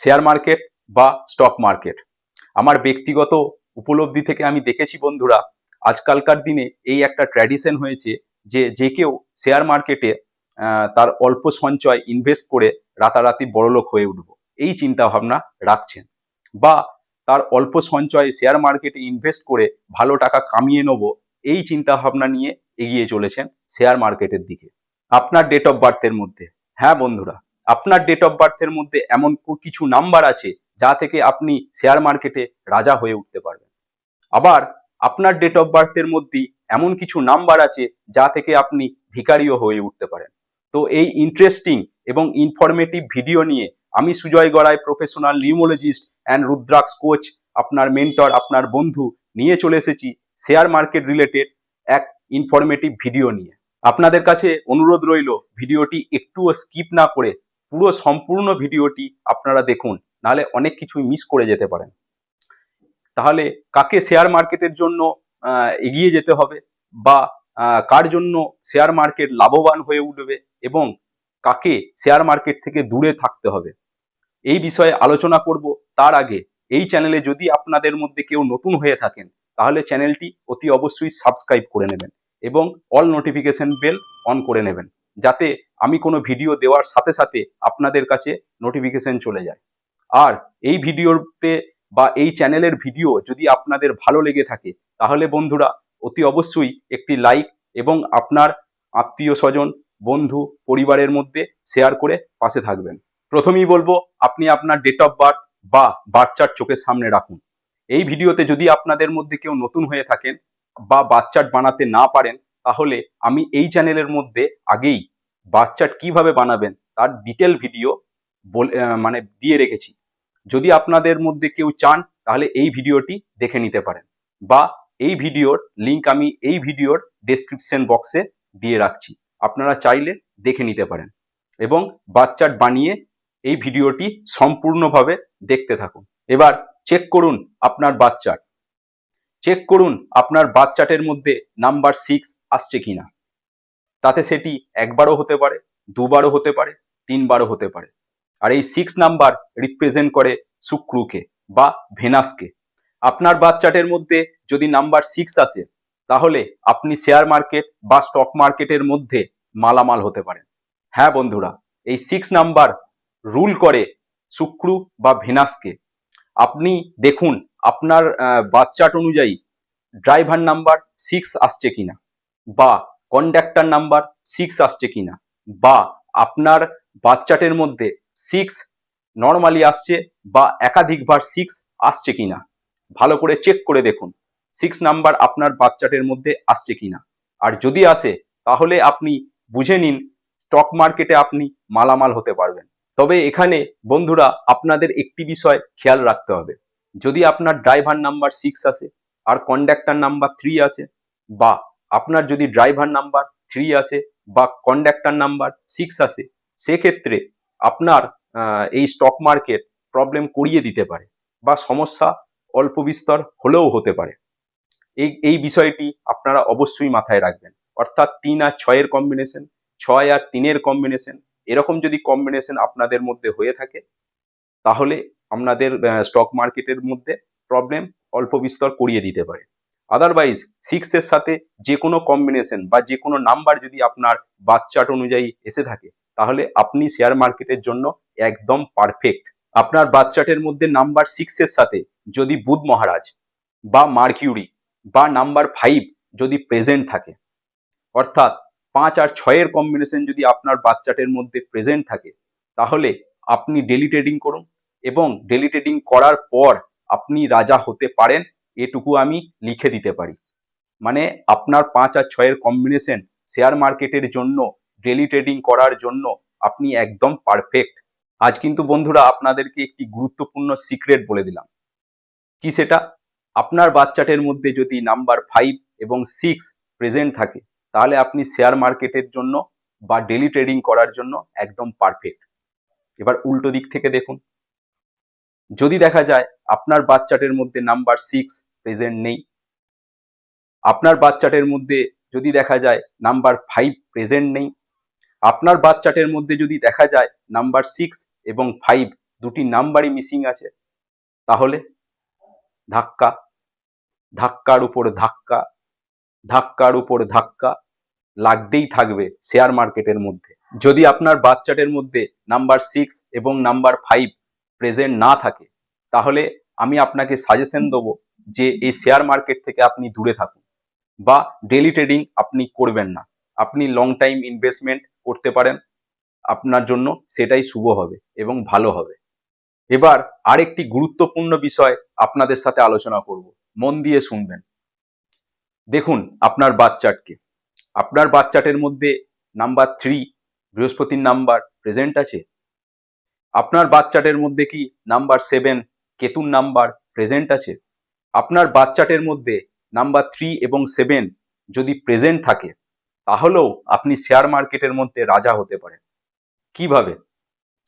Share market বা stock market আমার ব্যক্তিগত উপলব্ধি থেকে আমি দেখেছি বন্ধুরা, আজকালকার দিনে এই একটা ট্র্যাডিশন হয়েছে যে যে কেউ শেয়ার মার্কেটে তার অল্প সঞ্চয় ইনভেস্ট করে রাতারাতি বড়লোক হয়ে উঠবো। এই চিন্তা ভাবনা রাখছেন। বা তার অল্প সঞ্চয় শেয়ার মার্কেটে ইনভেস্ট করে ভালো টাকা কামিয়ে নেব, এই চিন্তা ভাবনা নিয়ে এগিয়ে চলেছেন শেয়ার মার্কেটের দিকে। আপনার ডেট অফ বার্থের মধ্যে। হ্যাঁ বন্ধুরা, আপনার ডেট অফ বার্থের মধ্যে এমন কিছু নাম্বার আছে যা থেকে আপনি শেয়ার মার্কেটে রাজা হয়ে উঠতে পারবেন। আবার আপনার ডেট অফ বার্থের মধ্যে এমন কিছু নাম্বার আছে যা থেকে আপনি ভিকারিও হয়ে উঠতে পারেন। তো এই ইন্টারেস্টিং এবং ইনফরমেটিভ ভিডিও নিয়ে আমি Sujoy Garai professional numerologist and rudraksha coach আপনার মেন্টর আপনার বন্ধু নিয়ে চলে এসেছি শেয়ার মার্কেট রিলেটেড এক ইনফরমেটিভ ভিডিও নিয়ে। আপনাদের কাছে অনুরোধ রইল, ভিডিওটি একটুও স্কিপ না করে পুরো সম্পূর্ণ ভিডিওটি আপনারা দেখুন, নাহলে অনেক কিছুই মিস করে যেতে পারেন। তাহলে কাকে শেয়ার মার্কেটের জন্য এগিয়ে যেতে হবে বা কার জন্য শেয়ার মার্কেট লাভবান হয়ে উঠবে এবং কাকে শেয়ার মার্কেট থেকে দূরে থাকতে হবে, এই বিষয়ে আলোচনা করব। তার আগে এই চ্যানেলে যদি আপনাদের মধ্যে কেউ নতুন হয়ে থাকেন তাহলে চ্যানেলটি অতি অবশ্যই সাবস্ক্রাইব করে নেবেন এবং অল নোটিফিকেশন বেল অন করে নেবেন যাতে আমি কোনো ভিডিও দেওয়ার সাথে সাথে আপনাদের কাছে নোটিফিকেশন চলে যায়। আর এই ভিডিওতে বা এই চ্যানেলের ভিডিও যদি আপনাদের ভালো লেগে থাকে, তাহলে বন্ধুরা অতি অবশ্যই একটি লাইক এবং আপনার আত্মীয় স্বজন, বন্ধু, পরিবারের মধ্যে শেয়ার করে পাশে থাকবেন। প্রথমেই বলব, আপনি আপনার ডেট অফ বার্থ বা বাচ্চার চোখের সামনে রাখুন। এই ভিডিওতে যদি আপনাদের মধ্যে কেউ নতুন হয়ে থাকেন বা বাচ্চাট বানাতে না পারেন, তাহলে আমি এই চ্যানেলের মধ্যে আগেই বাচ্চাট কীভাবে বানাবেন তার ডিটেল ভিডিও মানে দিয়ে রেখেছি। যদি আপনাদের মধ্যে কেউ চান, তাহলে এই ভিডিওটি দেখে নিতে পারেন বা এই ভিডিওর লিংক আমি এই ভিডিওর ডেসক্রিপশন বক্সে দিয়ে রাখছি। আপনারা চাইলে দেখে নিতে পারেন এবং বাচ্চাট বানিয়ে এই ভিডিওটি সম্পূর্ণভাবে দেখতে থাকুন। এবার চেক করুন আপনার বাচ্চাট চেক করুন আপনার বাচ্চাটের মধ্যে নাম্বার সিক্স আসছে কিনা। তাতে সেটি একবারও হতে পারে, দুবারও হতে পারে, তিনবারও হতে পারে। আর এই সিক্স নাম্বার রিপ্রেজেন্ট করে শুক্রকে বা ভেনাসকে। আপনার বাচ্চাটের মধ্যে যদি নাম্বার সিক্স আসে, তাহলে আপনি শেয়ার মার্কেট বা স্টক মার্কেটের মধ্যে মালামাল হতে পারেন। হ্যাঁ বন্ধুরা, এই সিক্স নাম্বার রুল করে শুক্র বা ভেনাসকে আপনি দেখুন আপনার বাচ্চাট অনুযায়ী ড্রাইভার নাম্বার সিক্স আসছে কিনা, বা কন্ডাক্টর নাম্বার সিক্স আসছে কিনা, বা আপনার বাচ্চাটের মধ্যে সিক্স নর্মালি আসছে বা একাধিকবার সিক্স আসছে কিনা, ভালো করে চেক করে দেখুন সিক্স নাম্বার আপনার বাচ্চাটের মধ্যে আসছে কিনা। আর যদি আসে, তাহলে আপনি বুঝে নিন স্টক মার্কেটে আপনি মালামাল হতে পারবেন। তবে এখানে বন্ধুরা আপনাদের একটি বিষয় খেয়াল রাখতে হবে। যদি আপনার ড্রাইভার নাম্বার সিক্স আসে, আর কন্ডাক্টার নাম্বার থ্রি আসে, বা আপনার যদি ড্রাইভার নাম্বার থ্রি আসে, বা কন্ডাক্টার নাম্বার সিক্স আসে, সেক্ষেত্রে আপনার এই স্টক মার্কেট প্রবলেম করিয়ে দিতে পারে, বা সমস্যা অল্প বিস্তর হলেও হতে পারে। এই এই বিষয়টি আপনারা অবশ্যই মাথায় রাখবেন। অর্থাৎ তিন আর ছয়ের কম্বিনেশন ছয় আর তিনের কম্বিনেশন এরকম যদি কম্বিনেশন আপনাদের মধ্যে হয়ে থাকে, তাহলে আপনাদের স্টক মার্কেটের মধ্যে প্রবলেম অল্প বিস্তর করিয়ে দিতে পারে। আদারওয়াইজ সিক্সের সাথে যে কোনো কম্বিনেশন বা যে কোনো নাম্বার যদি আপনার বাচ্চাট অনুযায়ী এসে থাকে, তাহলে আপনি শেয়ার মার্কেটের জন্য একদম পারফেক্ট আপনার বাচ্চাটের মধ্যে নাম্বার সিক্সের সাথে যদি বুধ মহারাজ বা মার্কিউরি বা নাম্বার ফাইভ যদি প্রেজেন্ট থাকে, অর্থাৎ পাঁচ আর ছয়ের কম্বিনেশন যদি আপনার বাচ্চাটের মধ্যে প্রেজেন্ট থাকে, তাহলে আপনি ডেলি ট্রেডিং করুন এবং ডেলি ট্রেডিং করার পর আপনি রাজা হতে পারেন, এটুকু আমি লিখে দিতে পারি। মানে আপনার পাঁচ আর ছয়ের কম্বিনেশন শেয়ার মার্কেটের জন্য ডেলি ট্রেডিং করার জন্য আপনি একদম পারফেক্ট আজ কিন্তু বন্ধুরা আপনাদেরকে একটি গুরুত্বপূর্ণ সিক্রেট বলে দিলাম। কি সেটা? আপনার বাচ্চাটের মধ্যে যদি নাম্বার ফাইভ এবং সিক্স প্রেজেন্ট থাকে তাহলে আপনি শেয়ার মার্কেটের জন্য বা ডেলি ট্রেডিং করার জন্য একদম পারফেক্ট এবার উল্টো দিক থেকে দেখুন। যদি দেখা যায় আপনার বাচ্চাটের মধ্যে নাম্বার সিক্স প্রেজেন্ট নেই, আপনার বাচ্চাটের মধ্যে যদি দেখা যায় নাম্বার ফাইভ প্রেজেন্ট নেই, আপনার বার্থ চার্টের মধ্যে যদি দেখা যায় নাম্বার সিক্স এবং ফাইভ দুটি নাম্বারই মিসিং আছে, তাহলে ধাক্কা, ধাক্কার উপর ধাক্কা ধাক্কার উপর ধাক্কা লাগতেই থাকবে শেয়ার মার্কেটের মধ্যে। যদি আপনার বার্থ চার্টের মধ্যে নাম্বার সিক্স এবং নাম্বার ফাইভ প্রেজেন্ট না থাকে, তাহলে আমি আপনাকে সাজেশন দেবো যে এই শেয়ার মার্কেট থেকে আপনি দূরে থাকুন বা ডেলি ট্রেডিং আপনি করবেন না। আপনি লং টাইম ইনভেস্টমেন্ট করতে পারেন, আপনার জন্য সেটাই শুভ হবে এবং ভালো হবে। এবার আরেকটি গুরুত্বপূর্ণ বিষয় আপনাদের সাথে আলোচনা করব। মন দিয়ে শুনবেন। দেখুন আপনার বাচ্চাটকে আপনার বাচ্চাটের মধ্যে নাম্বার থ্রি বৃহস্পতির নাম্বার প্রেজেন্ট আছে। আপনার বাচ্চাটের মধ্যে কি নাম্বার সেভেন কেতুর নাম্বার প্রেজেন্ট আছে? আপনার বাচ্চাটের মধ্যে নাম্বার থ্রি এবং সেভেন যদি প্রেজেন্ট থাকে, তাহলেও আপনি শেয়ার মার্কেটের মধ্যে রাজা হতে পারেন। কীভাবে?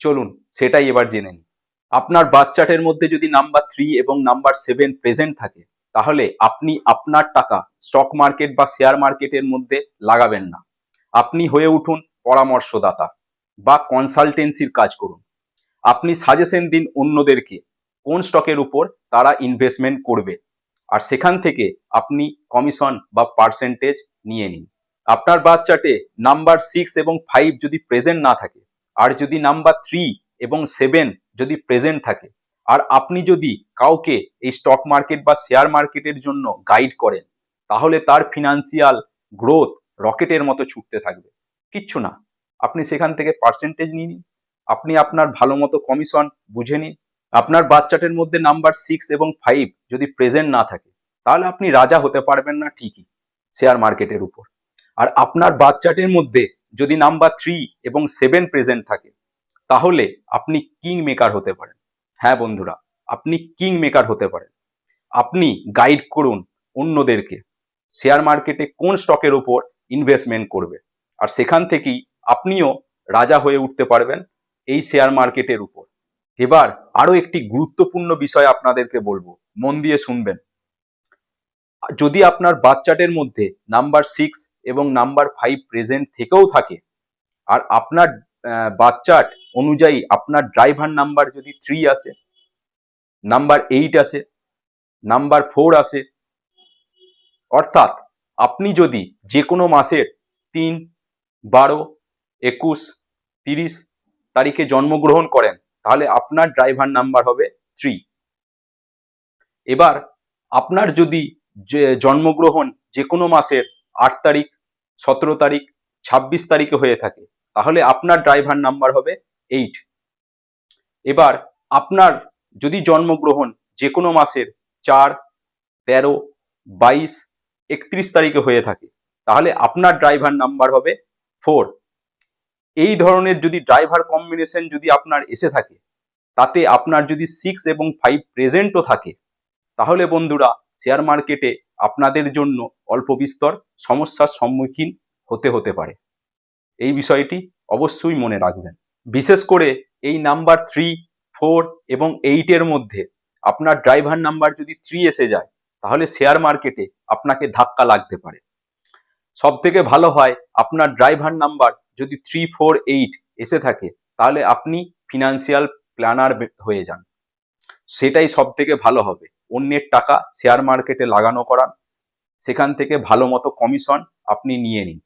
চলুন সেটাই এবার জেনে নিন আপনার বাচ্চাটের মধ্যে যদি নাম্বার থ্রি এবং নাম্বার সেভেন প্রেজেন্ট থাকে তাহলে আপনি আপনার টাকা স্টক মার্কেট বা শেয়ার মার্কেটের মধ্যে লাগাবেন না। আপনি হয়ে উঠুন পরামর্শদাতা বা কনসালটেন্সির কাজ করুন। আপনি সাজেশন দিন অন্যদেরকে কোন স্টকের উপর তারা ইনভেস্টমেন্ট করবে। আর সেখান থেকে আপনি কমিশন বা পার্সেন্টেজ নিয়ে নিন। আপনার বাচ্চাটে নাম্বার সিক্স এবং ফাইভ যদি প্রেজেন্ট না থাকে, আর যদি নাম্বার থ্রি এবং সেভেন যদি প্রেজেন্ট থাকে আর আপনি যদি কাউকে এই স্টক মার্কেট বা শেয়ার মার্কেটের জন্য গাইড করেন, তাহলে তার ফিনান্সিয়াল গ্রোথ রকেটের মতো ছুটতে থাকবে। কিচ্ছু না। আপনি সেখান থেকে পার্সেন্টেজ নিয়ে নিন। আপনি আপনার ভালো মতো কমিশন বুঝে নিন। আপনার বাচ্চাটের মধ্যে নাম্বার সিক্স এবং ফাইভ যদি প্রেজেন্ট না থাকে, তাহলে আপনি রাজা হতে পারবেন না ঠিকই শেয়ার মার্কেটের উপর। আর আপনার বাচ্চাটের মধ্যে যদি নাম্বার থ্রি এবং সেভেন প্রেজেন্ট থাকে, তাহলে আপনি কিং মেকার হতে পারেন। হ্যাঁ বন্ধুরা, আপনি কিং মেকার হতে পারেন। আপনি গাইড করুন অন্যদেরকে। শেয়ার মার্কেটে কোন স্টকের ওপর ইনভেস্টমেন্ট করবে? আর সেখান থেকেই আপনিও রাজা হয়ে উঠতে পারবেন এই শেয়ার মার্কেটের উপর। এবার আরও একটি গুরুত্বপূর্ণ বিষয় আপনাদেরকে বলব, মন দিয়ে শুনবেন। যদি আপনার বাচ্চাটের মধ্যে নাম্বার সিক্স এবং নাম্বার ফাইভ প্রেজেন্ট থেকেও থাকে, আর আপনার বাচ্চাট অনুযায়ী আপনার ড্রাইভার নাম্বার যদি থ্রি আসে, নাম্বার এইট আসে, নাম্বার ফোর আসে, অর্থাৎ আপনি যদি যে কোনো মাসের তিন, বারো, একুশ, তিরিশ তারিখে জন্মগ্রহণ করেন, তাহলে আপনার ড্রাইভার নাম্বার হবে থ্রি এবার আপনার যদি জন্মগ্রহণ যে কোনো মাসের আট তারিখ, সতেরো তারিখ, ছাব্বিশ তারিখে হয়ে থাকে তাহলে আপনার ড্রাইভার নাম্বার হবে এইট এবার আপনার যদি জন্মগ্রহণ যে কোনো মাসের চার, তেরো, বাইশ, একত্রিশ তারিখে হয়ে থাকে, তাহলে আপনার ড্রাইভার নাম্বার হবে ফোর এই ধরনের যদি ড্রাইভার কম্বিনেশন যদি আপনার এসে থাকে, তাতে আপনার যদি সিক্স এবং ফাইভ প্রেজেন্টও থাকে, তাহলে বন্ধুরা শেয়ার মার্কেটে আপনাদের জন্য অল্প বিস্তর সমস্যার সম্মুখীন হতে হতে পারে। এই বিষয়টি অবশ্যই মনে রাখবেন। বিশেষ করে এই নাম্বার থ্রি ফোর এবং এইটের মধ্যে আপনার ড্রাইভার নাম্বার যদি থ্রি এসে যায়, তাহলে শেয়ার মার্কেটে আপনাকে ধাক্কা লাগতে পারে। সব থেকে ভালো হয়, আপনার ড্রাইভার নাম্বার যদি থ্রি ফোর এইট এসে থাকে, তাহলে আপনি ফিনান্সিয়াল প্ল্যানার হয়ে যান। সেটাই সব থেকে ভালো হবে। অন্যের টাকা শেয়ার মার্কেটে লাগানো করান। সেখান থেকে ভালো মতো কমিশন আপনি নিয়ে নিন।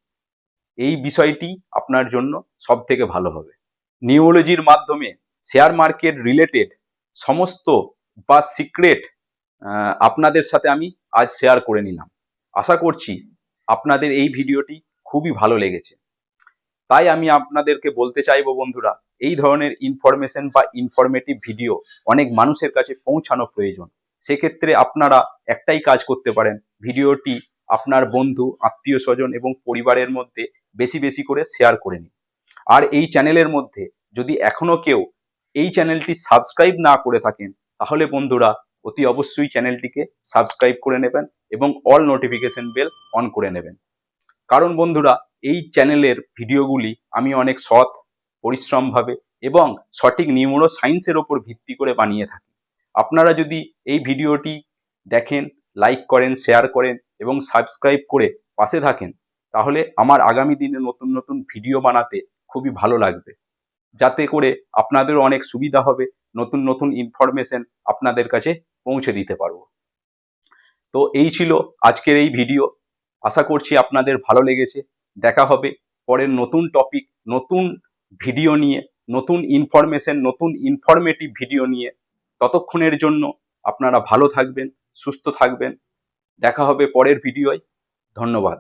এই বিষয়টি আপনার জন্য সব থেকে ভালো হবে। নিউরোলজির মাধ্যমে শেয়ার মার্কেট রিলেটেড সমস্ত বা সিক্রেট আপনাদের সাথে আমি আজ শেয়ার করে নিলাম। আশা করছি আপনাদের এই ভিডিওটি খুবই ভালো লেগেছে। তাই আমি আপনাদেরকে বলতে চাইব বন্ধুরা, এই ধরনের ইনফরমেশন বা ইনফরমেটিভ ভিডিও অনেক মানুষের কাছে পৌঁছানো প্রয়োজন। সেক্ষেত্রে আপনারা একটাই কাজ করতে পারেন, ভিডিওটি আপনার বন্ধু, আত্মীয় স্বজন এবং পরিবারের মধ্যে বেশি বেশি করে শেয়ার করে নিন। আর এই চ্যানেলের মধ্যে যদি এখনও কেউ এই চ্যানেলটি সাবস্ক্রাইব না করে থাকেন, তাহলে বন্ধুরা অতি অবশ্যই চ্যানেলটিকে সাবস্ক্রাইব করে নেবেন এবং অল নোটিফিকেশন বেল অন করে নেবেন। কারণ বন্ধুরা, এই চ্যানেলের ভিডিওগুলি আমি অনেক সৎ, পরিশ্রমভাবে এবং সঠিক নিউরো সায়েন্সের ওপর ভিত্তি করে বানিয়ে থাকি। আপনারা যদি এই ভিডিওটি দেখেন লাইক করেন শেয়ার করেন এবং সাবস্ক্রাইব করে পাশে থাকেন তাহলে আমার আগামী দিনে নতুন নতুন ভিডিও বানাতে খুবই ভালো লাগবে। যাতে করে আপনাদেরও অনেক সুবিধা হবে, নতুন নতুন ইনফরমেশন আপনাদের কাছে পৌঁছে দিতে পারব। তো এই ছিল আজকের এই ভিডিও। আশা করছি আপনাদের ভালো লেগেছে। দেখা হবে পরের নতুন টপিক নতুন ভিডিও নিয়ে, নতুন ইনফরমেশন নতুন ইনফরমেটিভ ভিডিও নিয়ে। ততক্ষণের জন্য আপনারা ভালো থাকবেন, সুস্থ থাকবেন। দেখা হবে পরের ভিডিওয়। ধন্যবাদ।